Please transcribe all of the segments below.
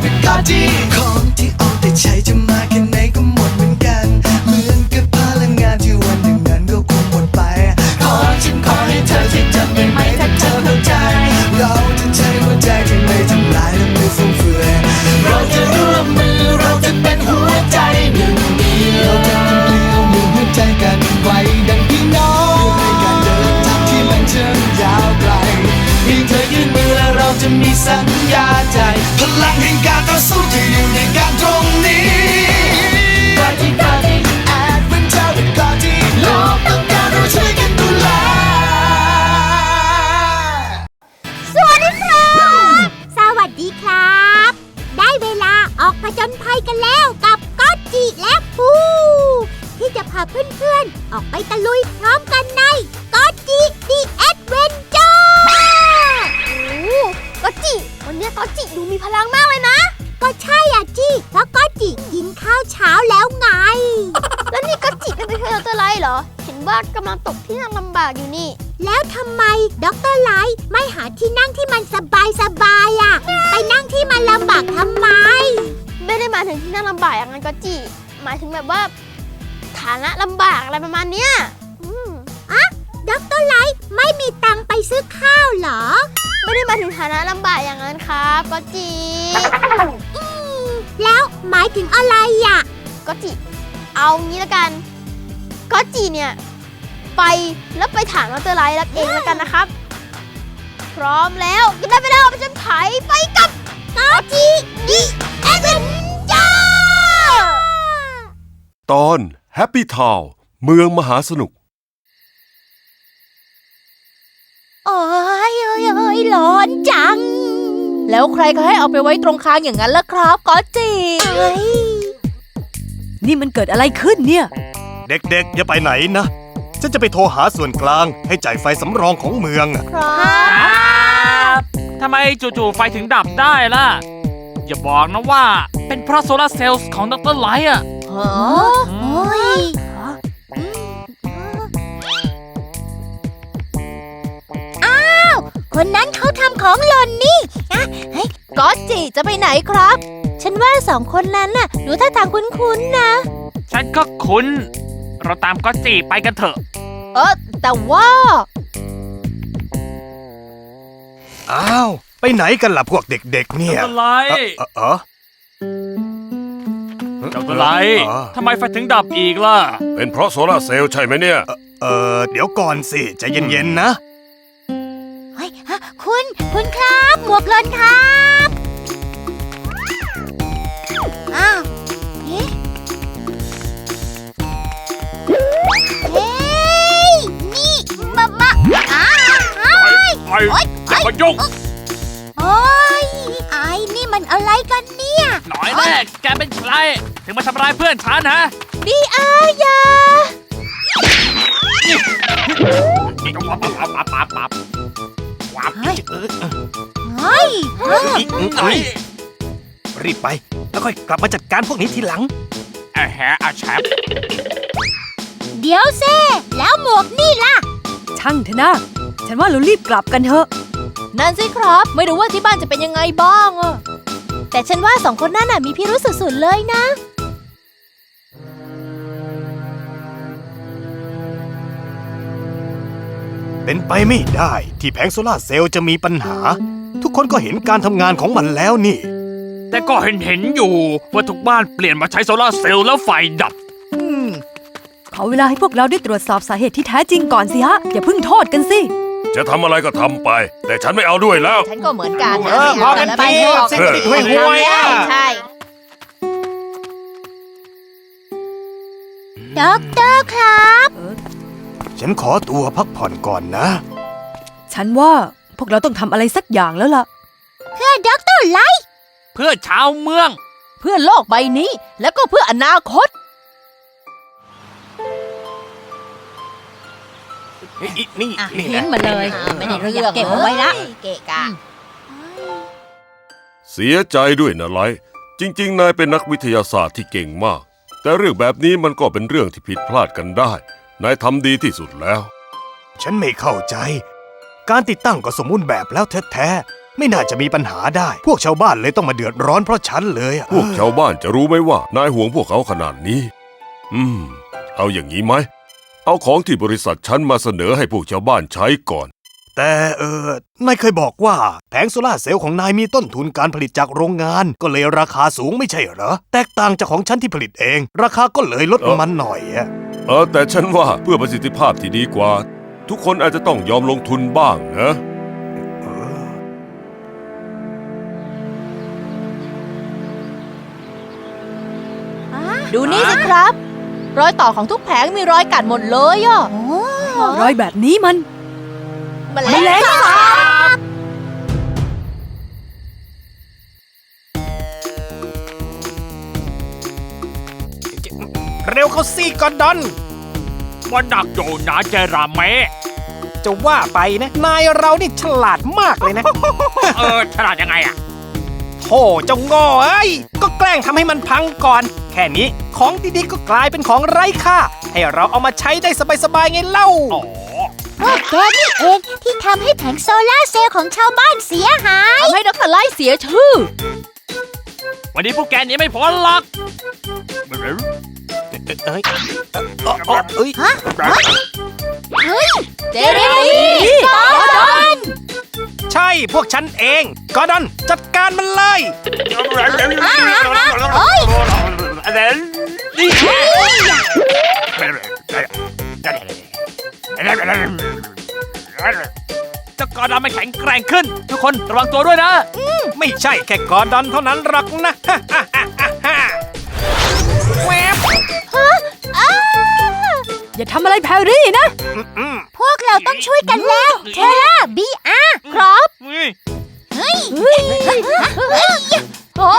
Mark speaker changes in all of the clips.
Speaker 1: เป็นกาจีของที่เอาแต่ใช้จะมาแค่ พลังแห่งการต่อสู้ที่อยู่ในการตรงนี้กาที่กาที่แอดเวนเจอร์เป็นกาที่โลกต้องการเราช่วยกันดูแล
Speaker 2: สวัสดีครับ สวัสดีครับ ได้เวลาออกผจญภัยกันแล้วกับก๊อตจิและปูที่จะพาเพื่อนๆ ออกไปตะลุยพร้อมกันในก๊อตจิดีแอดเวนเจอร์โอ้ก๊อตจิ วันนี้ก๊อตจิดูมีพลังมากเลยนะ ก็ใช่อะจิเพราะก๊อตจิกินข้าวเช้าแล้วไง
Speaker 3: แล้วนี่ก็จิเป็นไปช่วยดรไลท์เหรอ เห็นว่ากำลังตกที่นั่งลำบากอยู่นี่
Speaker 2: แล้วทำไมด็อกเตอร์ไลท์ไม่หาที่นั่งที่มันสบายสบายๆอะ ไปนั่งที่มันลำบากทำไม
Speaker 3: ไม่ได้หมายถึงที่นั่งลำบากอย่างนั้นก็จิหมายถึงแบบว่า ฐานะลำบากอะไรประมาณเนี้ยอืม
Speaker 2: ด็อกเตอร์ไลท์ไม่มีตังค์ไปซื้อข้าวเหรอ
Speaker 3: ไม่ได้หมายถึงฐานะลำบากอย่างนั้นครับก็จิ
Speaker 2: อืมแล้วหมายถึงอะไรอะ
Speaker 3: ก็จิเอางี้ละกันก็จิเนี่ย ไปแล้วไปถามดรไลท์แล้วเองแล้วกันนะครับ พร้อมแล้วก็ได้ไปแล้วไปจนไผไปกับ
Speaker 2: ก็จีดีเอเวนเจอร์
Speaker 4: ตอน Happy Town เมืองมหาสนุก
Speaker 2: โอ้ยโอ้ยโอ้ยร้อนจัง
Speaker 5: แล้วใครก็ให้เอาไปไว้ตรงคางอย่างนั้นล่ะครับก็จี
Speaker 2: เฮ้ย
Speaker 5: นี่มันเกิดอะไรขึ้นเนี่ย
Speaker 6: เด็กๆ อย่าไปไหนนะ ฉันจะไปโทรหาส่วนกลาง ให้จ่ายไฟสำรองของเมืองอะ
Speaker 5: ครับ
Speaker 7: ทำไมจู่ๆไฟถึงดับได้ล่ะ อย่าบอกนะว่าเป็นเพราะโซลาร์เซลล์ของดรไลท์อะ
Speaker 5: ฮะ
Speaker 2: โอ้ย คนนั้นเขาทำของหล่นนี่นะเฮ้ย
Speaker 5: ก็จีจะไปไหนครับ
Speaker 2: ฉันว่าสองคนนั้นน่ะดูท่าทางคุ้นๆนะ
Speaker 7: ฉันก็คุ้น เราตามก็จีไปกันเถอะ
Speaker 5: เออแต่ว่า
Speaker 6: อ้าว ไปไหนกันล่ะพวกเด็กๆเนี่ย
Speaker 7: ดรไล
Speaker 6: เอ
Speaker 7: ท์
Speaker 6: อเออ
Speaker 7: ดรไลท์
Speaker 6: อ๋อ
Speaker 7: ทำไมไฟถึงดับอีกล่ะ
Speaker 4: เป็นเพราะโซลาร์เซลล์ใช่ไหมเนี่ย
Speaker 6: เออเดี๋ยวก่อนสิใจเย็นๆนะ
Speaker 2: เฮ้ยฮะ คุณครับหมวกหล่นครับอ้าวเอ๊ะเฮ้ยนี่มามาอ้าวอ้าว
Speaker 7: ไอ้อย่ามายก
Speaker 2: โอ้ยไอ้นี่มันอะไรกันเนี่ย
Speaker 7: หน่อยแรกแกเป็นใคร ถึงมาทำร้ายเพื่อนฉันฮะ
Speaker 2: บีอายา
Speaker 7: ปับปั๊บปั๊บปั๊บปั๊บปั๊บ
Speaker 2: เฮ้ยเฮ้ย
Speaker 7: ไหน
Speaker 6: รีบไป แล้วค่อยกลับมาจัดการพวกนี้ทีหลัง
Speaker 7: แอะแฮะอาแชป
Speaker 2: เดี๋ยวเซ่แล้วหมวกนี่ล่ะ
Speaker 5: ช่างเถอะนะ ฉันว่าเรารีบกลับกันเถอะ นั่นสิครับ ไม่รู้ว่าที่บ้านจะเป็นยังไงบ้างอะ
Speaker 2: แต่ฉันว่าสองคนนั้นน่ะมีพิรุษสุดๆเลยนะ
Speaker 6: เป็นไปไม่ได้ที่แผงโซลาร์เซลล์จะมีปัญหา ทุกคนก็เห็นการทำงานของมันแล้วนี่
Speaker 7: แต่ก็เห็นเห็นๆอยู่ว่าทุกบ้านเปลี่ยนมาใช้โซลาร์เซลล์แล้วไฟดับ
Speaker 5: อืม ขอเวลาให้พวกเราได้ตรวจสอบสาเหตุที่แท้จริงก่อนสิฮะ อย่าเพิ่งโทษกันสิ
Speaker 4: จะทำอะไรก็ทำไป แต่ฉันไม่เอาด้วยแล้ว
Speaker 5: ฉันก็เหมือนกัน
Speaker 6: เออพอกันทีเส้นติดห้วยห้วยอะ
Speaker 5: ใช่
Speaker 2: ด็อกเตอร์ครับ
Speaker 6: ฉันขอตัวพักผ่อนก่อนนะ
Speaker 5: ฉันว่าพวกเราต้องทำอะไรสักอย่างแล้วล่ะ
Speaker 2: เพื่อด็อกเตอร์ไลท์
Speaker 7: เพื่อชาวเมือง
Speaker 5: เพื่อโลกใบนี้ แล้วก็เพื่ออนาคต
Speaker 6: นี่นี่
Speaker 5: อะ
Speaker 6: นี่
Speaker 5: ทิ้
Speaker 6: นะ
Speaker 5: งมาเลย
Speaker 2: ไม่ได้เรื่องเก็บเอาไว้ละ
Speaker 5: เกะกะ
Speaker 4: เสียใจด้วยนะไลท์จริง ๆ นายเป็นนักวิทยาศาสตร์ที่เก่งมาก แต่เรื่องแบบนี้มันก็เป็นเรื่องที่ผิดพลาดกันได้ นายทำดีที่สุดแล้ว
Speaker 6: ฉันไม่เข้าใจ การติดตั้งก็สมบูรณ์แบบแล้วแท้ๆ ไม่น่าจะมีปัญหาได้ พวกชาวบ้านเลยต้องมาเดือดร้อนเพราะฉันเลยอะ
Speaker 4: พวกชาวบ้านจะรู้ไหมว่านายห่วงพวกเขาขนาดนี้ อืม เอาอย่างนี้ไหม เอาของที่บริษัทฉันมาเสนอให้พวกชาวบ้านใช้ก่อน
Speaker 6: แต่เออนายเคยบอกว่าแผงโซลาร์เซลล์ของนายมีต้นทุนการผลิตจากโรงงาน ก็เลยราคาสูงไม่ใช่เหรอ แตกต่างจากของฉันที่ผลิตเอง ราคาก็เลยลดลงมาหน่อยอะ
Speaker 4: เออแต่ฉันว่าเพื่อประสิทธิภาพที่ดีกว่า ทุกคนอาจจะต้องยอมลงทุนบ้างนะ
Speaker 5: ดูนี่สิครับ รอยต่อของทุกแผงมีรอยกัดหมดเลยอะ
Speaker 8: รอยแบบนี้มัน
Speaker 5: แมันเล็ก
Speaker 9: เก่อนดอน
Speaker 7: มันดักอยู่นะเจราเมะ
Speaker 9: จะว่าไปนะ นายเรานี่ฉลาดมากเลยนะ
Speaker 7: เออฉลาดยังไงอะ
Speaker 9: โธ่เจ้าโง่เอ้ย ก็แกล้งทำให้มันพังก่อน แค่นี้ของดีๆก็กลายเป็นของไร้ค่า ให้เราเอามาใช้ได้สบายๆไงเล่า
Speaker 7: อ๋อ
Speaker 2: พวกแกนี่เองที่ทำให้แผงโซลาร์เซลล์ของชาวบ้านเสียหาย
Speaker 5: ทำให้ดรไลท์เสียชื่อ
Speaker 7: วันนี้พวกแกหนี้ไม่พ้นหรอก
Speaker 9: เอ้ยเอ้ยเอ้ย
Speaker 5: เจเรมี่กอดอน
Speaker 9: ใช่พวกฉันเองกอร์ดอนจัดการมันเลย
Speaker 7: เฮ้ยเจ้ากอร์ดำไม่แข็งแกร่งขึ้น ทุกคนระวังตัวด้วยนะ
Speaker 9: ไม่ใช่แค่กอร์ดอนเท่านั้นหรอกนะ
Speaker 8: อย่าทำอะไรแพรรี่นะ
Speaker 9: อืม
Speaker 2: พวกเราต้องช่วยกันแล้ว เทราบีอาครับ
Speaker 7: เฮ้ย
Speaker 2: เฮ้ยเฮ้ย โอ้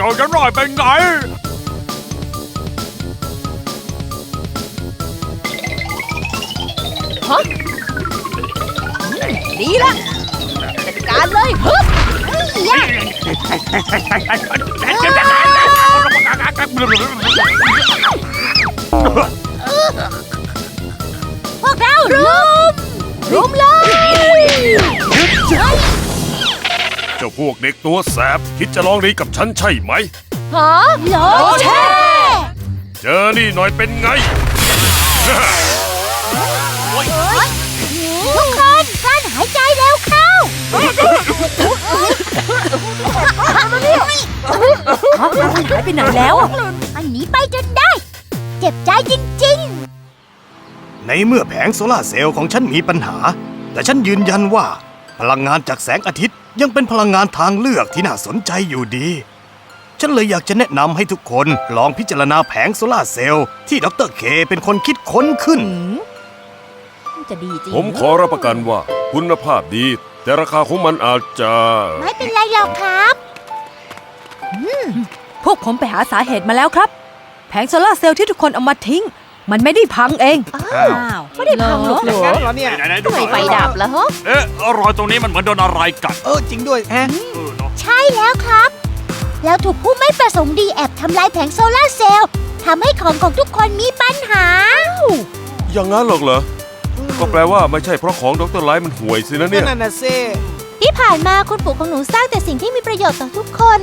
Speaker 7: จ้าจะหน่อยเป็นไง
Speaker 5: ดีละจัดการเลยฮึบ
Speaker 2: พวกเรารุม
Speaker 5: รุมเลย
Speaker 4: เจ้าพวกเด็กตัวแสบ คิดจะลองดีกับฉันใช่ไหม
Speaker 5: ฮะ
Speaker 2: โลเช่
Speaker 4: เจอนี่หน่อยเป็นไง
Speaker 2: ทุกคนกลั้นหายใจเร็วเข้า
Speaker 8: ฮะมันหายไปไหนแล้วอะ
Speaker 2: อันนี้ไปจนได้ เจ็บใจจริง
Speaker 6: ในเมื่อแผงโซลาร์เซลล์ของฉันมีปัญหา แต่ฉันยืนยันว่า พลังงานจากแสงอาทิตย์ยังเป็นพลังงานทางเลือกที่น่าสนใจอยู่ดี ฉันเลยอยากจะแนะนำให้ทุกคนลองพิจารณาแผงโซลาร์เซลล์ที่ดรเคเป็นคนคิดค้นขึ้น
Speaker 5: จะดีจริง
Speaker 4: ผมขอรับประกันว่า คุณภาพดี แต่ราคาของมันอาจจะ
Speaker 2: ๆไม่เป็นไรหรอกครับ
Speaker 8: พวกผมไปหาสาเหตุมาแล้วครับ แผงโซลาร์เซลล์ที่ทุกคนเอามาทิ้ง มันไม่ได้พังเอง
Speaker 9: อ้าว
Speaker 8: ไม่ได้พังหรอก
Speaker 9: อย่างนั้นเหรอเนี่ย
Speaker 7: ไหนๆดู
Speaker 5: ทำไมไฟดับแล้วฮะ
Speaker 7: เอ๊ะรอยตรงนี้มันเหมือนโดนอะไรกัด
Speaker 9: เออจริงด้วยแฮะ
Speaker 7: เออเนาะ
Speaker 2: ใช่แล้วครับ แล้วถูกผู้ไม่ประสงค์ดีแอบทำลายแผงโซลาร์เซลล์ทำให้ของของทุกคนมีปัญหา
Speaker 4: อย่างนั้นหรอกเหรอ ก็แปลว่าไม่ใช่เพราะของดรไลท์มันห่วยสินะเนี่ย
Speaker 9: นั่นน่ะเซ่
Speaker 2: ที่ผ่านมาคุณปู่ของหนูสร้างแต่สิ่งที่มีประโยชน์ต่อทุกคน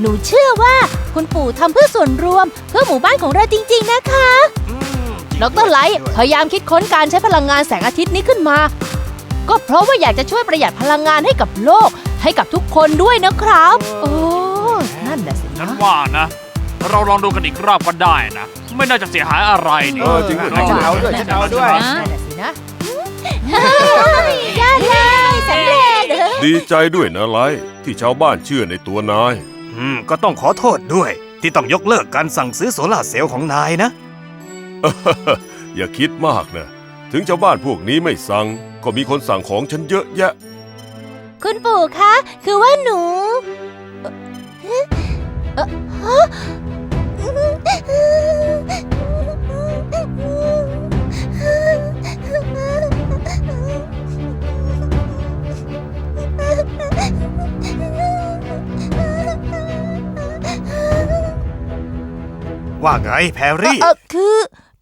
Speaker 2: หนูเชื่อว่าคุณปู่ทำเพื่อส่วนรวม เพื่อหมู่บ้านของเราจริง ๆ นะคะ
Speaker 5: ดรไลท์พยายามคิดค้นการใช้พลังงานแสงอาทิตย์นี้ขึ้นมา ก็เพราะว่าอยากจะช่วยประหยัดพลังงานให้กับโลก ให้กับทุกคนด้วยนะครับ โอ้ นั่นน่ะสิ
Speaker 7: ฉัน
Speaker 5: นะ
Speaker 7: ว่านะ เราลองดูกันอีกรอบก็ได้นะ ไม่น่าจะเสียหายอะไรนี่
Speaker 4: เออจริงด้วย
Speaker 9: ฉันเอาด้วยฉันเอาด้วย
Speaker 5: นั่นน่ะสินะ
Speaker 2: ยอดเลยสำเร็จ
Speaker 4: ดีใจด้วยนะไลท์ที่ชาวบ้านเชื่อในตัวนาย
Speaker 6: อืม ก็ต้องขอโทษด้วย ที่ต้องยกเลิกการสั่งซื้อโซลาร์เซลล์ของนายนะ
Speaker 4: อย่าคิดมากนะ ถึงชาวบ้านพวกนี้ไม่สั่ง ก็มีคนสั่งของฉันเยอะแยะ
Speaker 2: คุณปู่คะ คือว่าหนู
Speaker 6: ว่าไงแพรรี่
Speaker 5: คือ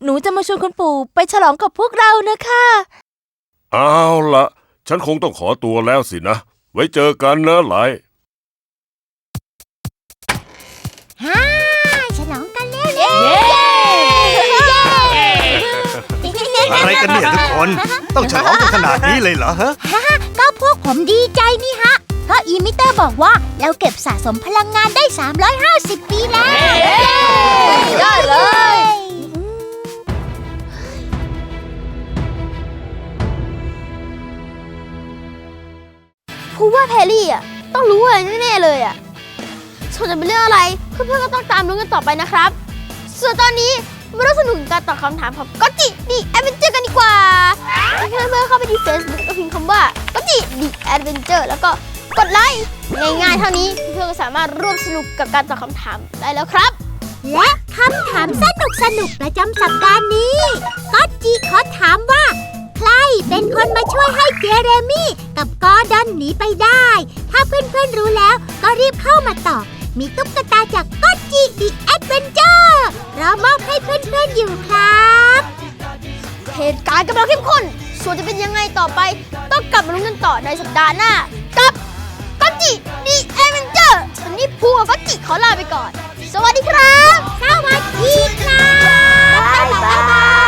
Speaker 5: หนูจะมาชวนคุณปู่ไปฉลองกับพวกเรานะคะ
Speaker 4: เอาละฉันคงต้องขอตัวแล้วสินะ ไว้เจอกันนะไลท์
Speaker 2: ฮ่าฉลองกันแล้วเย้
Speaker 6: อะไรกันเนี่ยทุกคน ต้องฉลองกันขนาดนี้เลยเหรอฮะ
Speaker 2: ก็พวกผมดีใจนี่ฮะ ก็อีมิเตอร์บอกว่าเราเก็บสะสมพลังงานได้ 350 ปีแล้ว
Speaker 5: ได้เลย
Speaker 3: แพรรี่อะต้องรู้อะไรแน่ๆเลยอะส่วนจะเป็นเรื่องอะไรเพื่อนๆก็ต้องตามรู้กันต่อไปนะครับ ส่วนตอนนี้มาร่วมสนุกกับการตอบคำถามของก็จิดีแอดเวนเจอร์กันดีกว่าเพื่อนๆเข้าไปที่ Facebook ก็พิมพ์คำว่าก็จิดีแอดเวนเจอร์แล้วก็กดไลค์ง่ายๆเท่านี้เพื่อนๆก็สามารถร่วมสนุกกับการตอบคำถามได้แล้วครับ
Speaker 2: และคำถามสนุกสนุกๆประจำสัปดาห์นี้ก็จีขอถามว่า ใครเป็นคนมาช่วยให้เจเรมี่กับกอร์ดอนหนีไปได้ ถ้าเพื่อนๆรู้แล้วก็รีบเข้ามาตอบ มีตุ๊กตาจากก็จีดีแอดเวนเจอร์รอมอบให้เพื่อนๆอยู่ครับ
Speaker 3: เหตุการณ์กำลังเข้มข้น ส่วนจะเป็นยังไงต่อไป ต้องกลับมาลุ้นกันต่อในสัปดาห์หน้า กับก็จิดีแอดเวนเจอร์วันนี้พูกับก็จิขอลาไปก่อน สวัสดีครับ
Speaker 2: สวัสดีครับ
Speaker 3: บ๊ายบาย